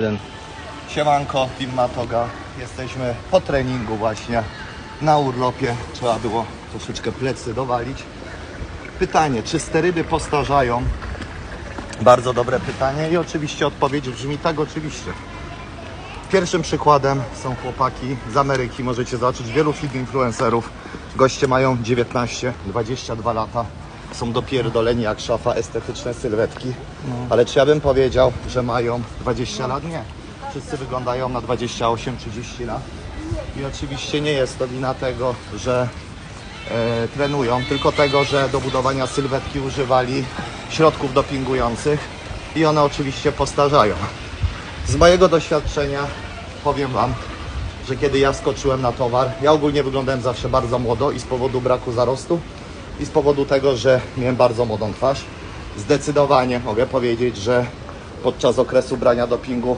Jeden. Siemanko, Team Matoga. Jesteśmy po treningu właśnie na urlopie. Trzeba było troszeczkę plecy dowalić. Pytanie, czy sterydy postarzają? Bardzo dobre pytanie i oczywiście odpowiedź brzmi tak, oczywiście. Pierwszym przykładem są chłopaki z Ameryki. Możecie zobaczyć wielu fit influencerów. Goście mają 19-22 lata. Są dopierdoleni jak szafa, estetyczne sylwetki. Ale czy ja bym powiedział, że mają 20 lat? Nie. Wszyscy wyglądają na 28-30 lat. I oczywiście nie jest to wina tego, że e, trenują, tylko tego, że do budowania sylwetki używali środków dopingujących i one oczywiście postarzają. Z mojego doświadczenia powiem Wam, że kiedy ja wskoczyłem na towar, ja ogólnie wyglądałem zawsze bardzo młodo i z powodu braku zarostu i z powodu tego, że miałem bardzo młodą twarz. Zdecydowanie mogę powiedzieć, że podczas okresu brania dopingu